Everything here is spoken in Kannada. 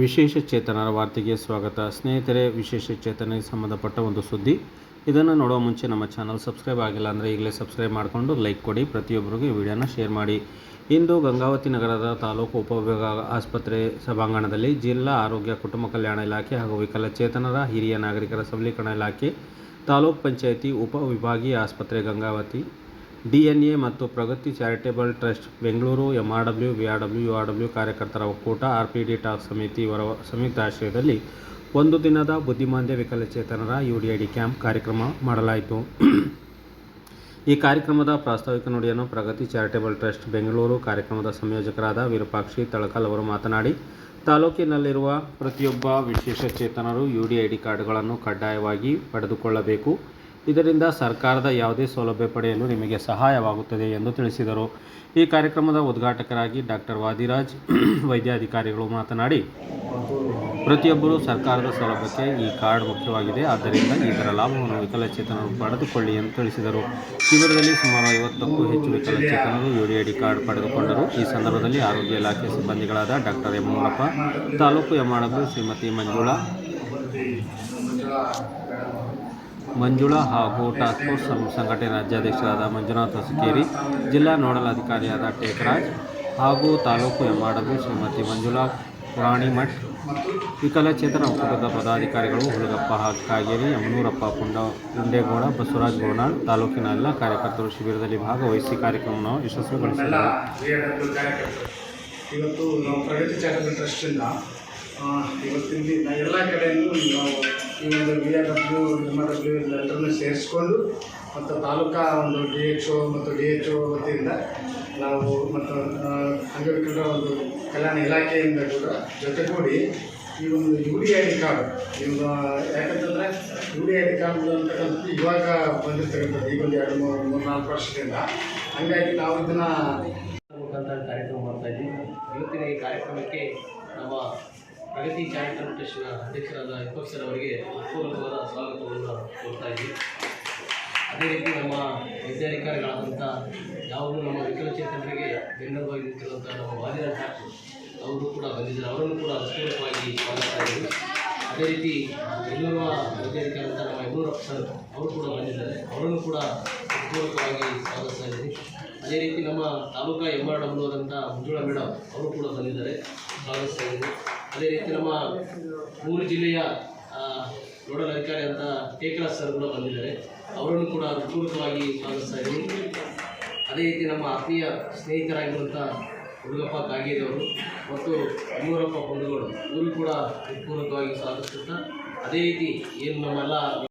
ವಿಶೇಷ ಚೇತನರ ವಾರ್ತೆಗೆ ಸ್ವಾಗತ. ಸ್ನೇಹಿತರೆ, ವಿಶೇಷ ಚೇತನಕ್ಕೆ ಸಂಬಂಧಪಟ್ಟ ಒಂದು ಸುದ್ದಿ. ಇದನ್ನು ನೋಡೋ ಮುಂಚೆ ನಮ್ಮ ಚಾನಲ್ ಸಬ್ಸ್ಕ್ರೈಬ್ ಆಗಿಲ್ಲ ಅಂದರೆ ಈಗಲೇ ಸಬ್ಸ್ಕ್ರೈಬ್ ಮಾಡಿಕೊಂಡು ಲೈಕ್ ಕೊಡಿ, ಪ್ರತಿಯೊಬ್ಬರಿಗೂ ಈ ವಿಡಿಯೋನ ಶೇರ್ ಮಾಡಿ. ಇಂದು ಗಂಗಾವತಿ ನಗರದ ತಾಲೂಕು ಉಪವಿಭಾಗ ಆಸ್ಪತ್ರೆ ಸಭಾಂಗಣದಲ್ಲಿ ಜಿಲ್ಲಾ ಆರೋಗ್ಯ, ಕುಟುಂಬ ಕಲ್ಯಾಣ ಇಲಾಖೆ ಹಾಗೂ ವಿಕಲಚೇತನರ ಹಿರಿಯ ನಾಗರಿಕರ ಸಬಲೀಕರಣ ಇಲಾಖೆ ತಾಲೂಕ್ ಪಂಚಾಯಿತಿ ಉಪವಿಭಾಗೀಯ ಆಸ್ಪತ್ರೆ ಗಂಗಾವತಿ ಡಿಎನ್ಎ ಮತ್ತು Pragati charitable trust Bengaluru, MRW VRW URW ಕಾರ್ಯಕರ್ತರ ಒಕ್ಕೂಟ, ಆರ್ಪಿಡಿ ಟಾಕ್ ಸಮಿತಿ ಇವರ ಸಂಯುಕ್ತ ಆಶ್ರಯದಲ್ಲಿ ಒಂದು ದಿನದ ಬುದ್ಧಿಮಾಂದ್ಯ ವಿಕಲಚೇತನರ ಯುಡಿಐಡಿ ಕ್ಯಾಂಪ್ ಕಾರ್ಯಕ್ರಮ ಮಾಡಲಾಯಿತು. ಈ ಕಾರ್ಯಕ್ರಮದ ಪ್ರಾಸ್ತಾವಿಕ ನುಡಿಯನ್ನು ಪ್ರಗತಿ ಚಾರಿಟೇಬಲ್ ಟ್ರಸ್ಟ್ ಬೆಂಗಳೂರು ಕಾರ್ಯಕ್ರಮದ ಸಂಯೋಜಕರಾದ ವಿರೂಪಾಕ್ಷಿ ತಳಕಲ್ ಅವರು ಮಾತನಾಡಿ, ತಾಲೂಕಿನಲ್ಲಿರುವ ಪ್ರತಿಯೊಬ್ಬ ವಿಶೇಷ ಚೇತನರು ಯು ಡಿ ಐ ಡಿ ಕಾರ್ಡ್ಗಳನ್ನು ಕಡ್ಡಾಯವಾಗಿ ಪಡೆದುಕೊಳ್ಳಬೇಕು. ಇದರಿಂದ ಸರ್ಕಾರದ ಯಾವುದೇ ಸೌಲಭ್ಯ ಪಡೆಯಲು ನಿಮಗೆ ಸಹಾಯವಾಗುತ್ತದೆ ಎಂದು ತಿಳಿಸಿದರು. ಈ ಕಾರ್ಯಕ್ರಮದ ಉದ್ಘಾಟಕರಾಗಿ ಡಾಕ್ಟರ್ ವಾದಿರಾಜ್ ವೈದ್ಯಾಧಿಕಾರಿಗಳು ಮಾತನಾಡಿ, ಪ್ರತಿಯೊಬ್ಬರೂ ಸರ್ಕಾರದ ಸೌಲಭ್ಯಕ್ಕೆ ಈ ಕಾರ್ಡ್ ಮುಖ್ಯವಾಗಿದೆ. ಆದ್ದರಿಂದ ಇದರ ಲಾಭವನ್ನು ವಿಕಲಚೇತನರು ಪಡೆದುಕೊಳ್ಳಿ ಎಂದು ತಿಳಿಸಿದರು. ಶಿಬಿರದಲ್ಲಿ ಸುಮಾರು ಐವತ್ತಕ್ಕೂ ಹೆಚ್ಚು ವಿಕಲಚೇತನರು ಯುಡಿಐಡಿ ಕಾರ್ಡ್ ಪಡೆದುಕೊಂಡರು. ಈ ಸಂದರ್ಭದಲ್ಲಿ ಆರೋಗ್ಯ ಇಲಾಖೆ ಸಿಬ್ಬಂದಿಗಳಾದ ಡಾಕ್ಟರ್ ಎಂ ಮೂಲಪ್ಪ ತಾಲೂಕು ಎಮ್ಮಾಡಬು ಶ್ರೀಮತಿ ಮಂಜುಳಾ ಮಂಜುಳಾ ಹಾಗೂ ಟಾಸ್ಕ್ ಫೋರ್ಸ್ ಸಂಘಟನೆ ರಾಜ್ಯಾಧ್ಯಕ್ಷರಾದ ಮಂಜುನಾಥ್ ಹೊಸಕೇರಿ ಜಿಲ್ಲಾ ನೋಡಲ್ ಅಧಿಕಾರಿಯಾದ ಟೇಕರಾಜ್ ಹಾಗೂ ತಾಲೂಕು ಎಮ್ಮಾಡಬು ಶ್ರೀಮತಿ ಮಂಜುಳಾ ಪುರಾಣಿಮಠ್ ವಿಕಲಚೇತನ ಒಕ್ಕೂಟದ ಪದಾಧಿಕಾರಿಗಳು ಹುಲಗಪ್ಪ ಕಾಗೇರಿ, ಯಮನೂರಪ್ಪ ಪುಂಡ, ಗುಂಡೇಗೌಡ, ಬಸವರಾಜ್ ಗೋನಾಳ್ ತಾಲೂಕಿನ ಎಲ್ಲ ಕಾರ್ಯಕರ್ತರು ಶಿಬಿರದಲ್ಲಿ ಭಾಗವಹಿಸಿ ಕಾರ್ಯಕ್ರಮವನ್ನು ಯಶಸ್ವಿಗೊಳಿಸಿದರು. ಇವತ್ತು ನಾವು ಪ್ರಗತಿ ಚಾರಿಟಬಲ್ ಟ್ರಸ್ಟಿಂದ ಆ, ಇವತ್ತಿನ ನಾ ಎಲ್ಲ ಕಡೆಯೂ ನಾವು ಈ ಒಂದು V R W M R W ಎಲ್ಲರನ್ನು ಸೇರಿಸ್ಕೊಂಡು ಮತ್ತು ತಾಲೂಕಾ ಒಂದು ಡಿ ಎಚ್ ಒ ಮತ್ತು ಡಿ ಎಚ್ ಒ ವತಿಯಿಂದ ನಾವು ಮತ್ತು ಅಂಗವಿಕಲರ ಒಂದು ಕಲ್ಯಾಣ ಇಲಾಖೆಯಿಂದ ಕೂಡ ಜೊತೆಗೂಡಿ ಈ ಒಂದು U D I D card ಇವಾಗ ಯಾಕಂತಂದರೆ U D I D card ಅಂತಕ್ಕಂಥದ್ದು ಇವಾಗ ಬಂದಿರ್ತಕ್ಕಂಥದ್ದು ಈ ಒಂದು ಎರಡು ಮೂರು ಮೂರು ನಾಲ್ಕು ವರ್ಷದಿಂದ. ಹಂಗಾಗಿ ನಾವು ಇದನ್ನು ಕಾರ್ಯಕ್ರಮ ಮಾಡ್ತಾ ಇದ್ದೀವಿ. ಇವತ್ತಿನ ಈ ಕಾರ್ಯಕ್ರಮಕ್ಕೆ ನಮ್ಮ ಪ್ರಗತಿ ಚಾರಿಟಬಲ್ ಟ್ರಸ್ಟ್ನ ಅಧ್ಯಕ್ಷರಾದ ವಿಪಕ್ಷರ್ ಅವರಿಗೆ ಪೂರ್ವಕವಾದ ಸ್ವಾಗತವನ್ನು ಕೊಡ್ತಾ ಇದ್ದೀವಿ ಅದೇ ರೀತಿ ನಮ್ಮ ವೈದ್ಯಾಧಿಕಾರಿಗಳಾದಂಥ ಯಾವಾಗಲೂ ನಮ್ಮ ವಿಕಲಚೇತನರಿಗೆ ಬೆನ್ನೆಲುಬಾಗಿ ನಿಂತಿರುವಂಥ ನಮ್ಮ ವಾದಿರಾಜ್ ಡಾಕ್ಟರ್ ಅವರು ಕೂಡ ಬಂದಿದ್ದಾರೆ. ಅವರನ್ನು ಕೂಡ ಹೃತ್ಪೂರ್ವಕವಾಗಿ ಸ್ವಾಗತ ಇದ್ದೀವಿ ಅದೇ ರೀತಿ ಬೆಂಗಳೂರು ವೈದ್ಯಾಧಿಕಾರಿ ನಮ್ಮ ಯಮನೂರಪ್ಪ ಸರ್ ಅವರು ಕೂಡ ಬಂದಿದ್ದಾರೆ. ಅವರನ್ನು ಕೂಡ ಹೃತ್ಪೂರ್ವಕವಾಗಿ ಸ್ವಾಗತಿಸ್ತಾ ಇದ್ದೀನಿ ಅದೇ ರೀತಿ ನಮ್ಮ ತಾಲೂಕಾ ಎಂ ಆರ್ ಡಬ್ಲ್ಯೂ ಆದಂಥ ಮಂಜುಳಾ ಮೇಡಮ್ ಅವರು ಕೂಡ ಬಂದಿದ್ದಾರೆ. ಸ್ವಾಗತಿಸ್ತಾ ಇದ್ದೀನಿ ಅದೇ ರೀತಿ ನಮ್ಮ ಮೂರು ಜಿಲ್ಲೆಯ ನೋಡಲ್ ಅಧಿಕಾರಿ ಅಂತ ಟೇಕರಾಜ್ ಸರ್ ಕೂಡ ಬಂದಿದ್ದಾರೆ. ಅವರನ್ನು ಕೂಡ ಹೃತ್ಪೂರ್ವಕವಾಗಿ ಸ್ವಾಗತಿಸ್ತಾ ಇದ್ದೀನಿ. ಅದೇ ರೀತಿ ನಮ್ಮ ಆತ್ಮೀಯ ಸ್ನೇಹಿತರಾಗಿರುವಂಥ ಹುಡುಗಪ್ಪ ಕಾಗೇರಿಯವರು ಮತ್ತು ಮೂರಪ್ಪ ಬಂಧುಗಳು ಇವರು ಕೂಡ ಹೃತ್ಪೂರ್ವಕವಾಗಿ ಸ್ವಾಗತಿಸುತ್ತಾ, ಅದೇ ರೀತಿ ಏನು ನಮ್ಮೆಲ್ಲ